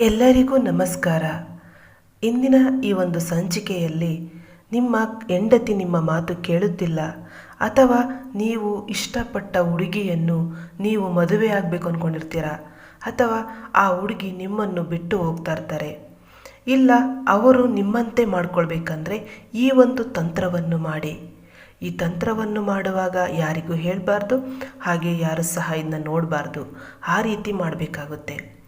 ಎಲ್ಲರಿಗೂ ನಮಸ್ಕಾರ. ಇಂದಿನ ಈ ಒಂದು ಸಂಚಿಕೆಯಲ್ಲಿ ನಿಮ್ಮ ಹೆಂಡತಿ ನಿಮ್ಮ ಮಾತು ಕೇಳುತ್ತಿಲ್ಲ ಅಥವಾ ನೀವು ಇಷ್ಟಪಟ್ಟ ಹುಡುಗಿಯನ್ನು ನೀವು ಮದುವೆ ಆಗಬೇಕು ಅಂದ್ಕೊಂಡಿರ್ತೀರ ಅಥವಾ ಆ ಹುಡುಗಿ ನಿಮ್ಮನ್ನು ಬಿಟ್ಟು ಹೋಗ್ತಾ ಇರ್ತಾರೆ. ಇಲ್ಲ, ಅವರು ನಿಮ್ಮಂತೆ ಮಾಡ್ಕೊಳ್ಬೇಕಂದ್ರೆ ಈ ಒಂದು ತಂತ್ರವನ್ನು ಮಾಡಿ. ಈ ತಂತ್ರವನ್ನು ಮಾಡುವಾಗ ಯಾರಿಗೂ ಹೇಳಬಾರ್ದು, ಹಾಗೆ ಯಾರು ಸಹ ಇದನ್ನ ನೋಡಬಾರ್ದು. ಆ ರೀತಿ ಮಾಡಬೇಕಾಗುತ್ತೆ.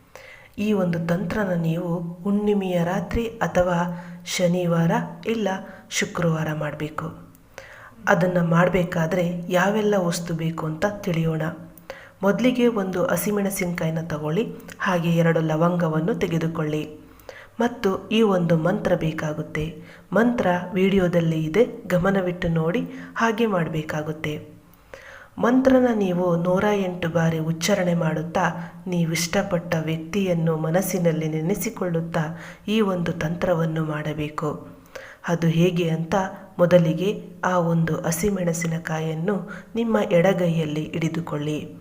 ಈ ಒಂದು ತಂತ್ರನ ನೀವು ಹುಣ್ಣಿಮೆಯ ರಾತ್ರಿ ಅಥವಾ ಶನಿವಾರ ಇಲ್ಲ ಶುಕ್ರವಾರ ಮಾಡಬೇಕು. ಅದನ್ನು ಮಾಡಬೇಕಾದ್ರೆ ಯಾವೆಲ್ಲ ವಸ್ತು ಬೇಕು ಅಂತ ತಿಳಿಯೋಣ. ಮೊದಲಿಗೆ ಒಂದು ಹಸಿಮೆಣಸಿನಕಾಯಿನ ತಗೊಳ್ಳಿ, ಹಾಗೆ ಎರಡು ಲವಂಗವನ್ನು ತೆಗೆದುಕೊಳ್ಳಿ. ಮತ್ತು ಈ ಒಂದು ಮಂತ್ರ ಬೇಕಾಗುತ್ತೆ. ಮಂತ್ರ ವಿಡಿಯೋದಲ್ಲಿ ಇದೆ, ಗಮನವಿಟ್ಟು ನೋಡಿ ಹಾಗೆ ಮಾಡಬೇಕಾಗುತ್ತೆ. ಮಂತ್ರನ ನೀವು ನೂರ ಎಂಟು ಬಾರಿ ಉಚ್ಚಾರಣೆ ಮಾಡುತ್ತಾ, ನೀವಿಷ್ಟಪಟ್ಟ ವ್ಯಕ್ತಿಯನ್ನು ಮನಸ್ಸಿನಲ್ಲಿ ನೆನೆಸಿಕೊಳ್ಳುತ್ತಾ ಈ ಒಂದು ತಂತ್ರವನ್ನು ಮಾಡಬೇಕು. ಅದು ಹೇಗೆ ಅಂತ ಮೊದಲಿಗೆ ಆ ಒಂದು ಹಸಿಮೆಣಸಿನಕಾಯನ್ನು ನಿಮ್ಮ ಎಡಗೈಯಲ್ಲಿ ಹಿಡಿದುಕೊಳ್ಳಿ.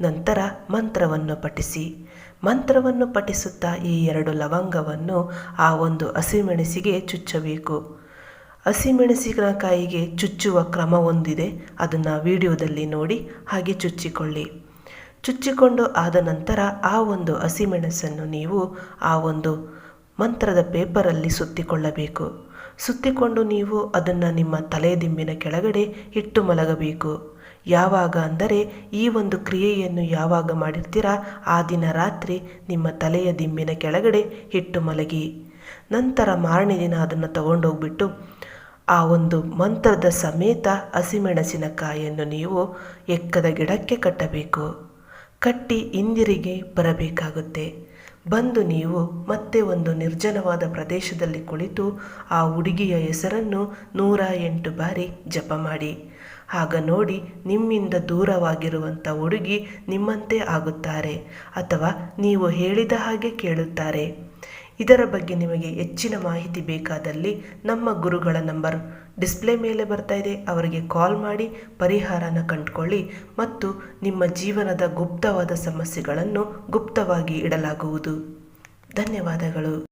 ನಂತರ ಮಂತ್ರವನ್ನು ಪಠಿಸಿ. ಮಂತ್ರವನ್ನು ಪಠಿಸುತ್ತಾ ಈ ಎರಡು ಲವಂಗವನ್ನು ಆ ಒಂದು ಹಸಿಮೆಣಸಿಗೆ ಚುಚ್ಚಬೇಕು. ಹಸಿಮೆಣಸಿನಕಾಯಿಗೆ ಚುಚ್ಚುವ ಕ್ರಮ ಒಂದಿದೆ ಅದನ್ನು ವಿಡಿಯೋದಲ್ಲಿ ನೋಡಿ, ಹಾಗೆ ಚುಚ್ಚಿಕೊಳ್ಳಿ. ಚುಚ್ಚಿಕೊಂಡು ಆದ ನಂತರ ಆ ಒಂದು ಹಸಿಮೆಣಸನ್ನು ನೀವು ಆ ಒಂದು ಮಂತ್ರದ ಪೇಪರಲ್ಲಿ ಸುತ್ತಿಕೊಳ್ಳಬೇಕು. ಸುತ್ತಿಕೊಂಡು ನೀವು ಅದನ್ನು ನಿಮ್ಮ ತಲೆದಿಂಬಿನ ಕೆಳಗಡೆ ಇಟ್ಟು ಮಲಗಬೇಕು. ಯಾವಾಗ ಅಂದರೆ ಈ ಒಂದು ಕ್ರಿಯೆಯನ್ನು ಯಾವಾಗ ಮಾಡಿರ್ತೀರಾ, ಆ ದಿನ ರಾತ್ರಿ ನಿಮ್ಮ ತಲೆಯ ದಿಂಬಿನ ಕೆಳಗಡೆ ಇಟ್ಟು ಮಲಗಿ. ನಂತರ ಮಾರನೇ ದಿನ ಅದನ್ನು ತಗೊಂಡೋಗ್ಬಿಟ್ಟು ಆ ಒಂದು ಮಂತ್ರದ ಸಮೇತ ಹಸಿಮೆಣಸಿನಕಾಯಿಯನ್ನು ನೀವು ಎಕ್ಕದ ಗಿಡಕ್ಕೆ ಕಟ್ಟಬೇಕು. ಕಟ್ಟಿ ಹಿಂದಿರುಗಿ ಬರಬೇಕಾಗುತ್ತೆ. ಬಂದು ನೀವು ಮತ್ತೆ ಒಂದು ನಿರ್ಜನವಾದ ಪ್ರದೇಶದಲ್ಲಿ ಕುಳಿತು ಆ ಹುಡುಗಿಯ ಹೆಸರನ್ನು ನೂರ ಎಂಟು ಬಾರಿ ಜಪ ಮಾಡಿ. ಆಗ ನೋಡಿ ನಿಮ್ಮಿಂದ ದೂರವಾಗಿರುವಂಥ ಹುಡುಗಿ ನಿಮ್ಮಂತೆ ಆಗುತ್ತಾರೆ ಅಥವಾ ನೀವು ಹೇಳಿದ ಹಾಗೆ ಕೇಳುತ್ತಾರೆ. ಇದರ ಬಗ್ಗೆ ನಿಮಗೆ ಹೆಚ್ಚಿನ ಮಾಹಿತಿ ಬೇಕಾದಲ್ಲಿ ನಮ್ಮ ಗುರುಗಳ ನಂಬರ್ ಡಿಸ್ಪ್ಲೇ ಮೇಲೆ ಬರ್ತಾ ಇದೆ. ಅವರಿಗೆ ಕಾಲ್ ಮಾಡಿ ಪರಿಹಾರನ ಕಂಡುಕೊಳ್ಳಿ ಮತ್ತು ನಿಮ್ಮ ಜೀವನದ ಗುಪ್ತವಾದ ಸಮಸ್ಯೆಗಳನ್ನು ಗುಪ್ತವಾಗಿ ಇಡಲಾಗುವುದು. ಧನ್ಯವಾದಗಳು.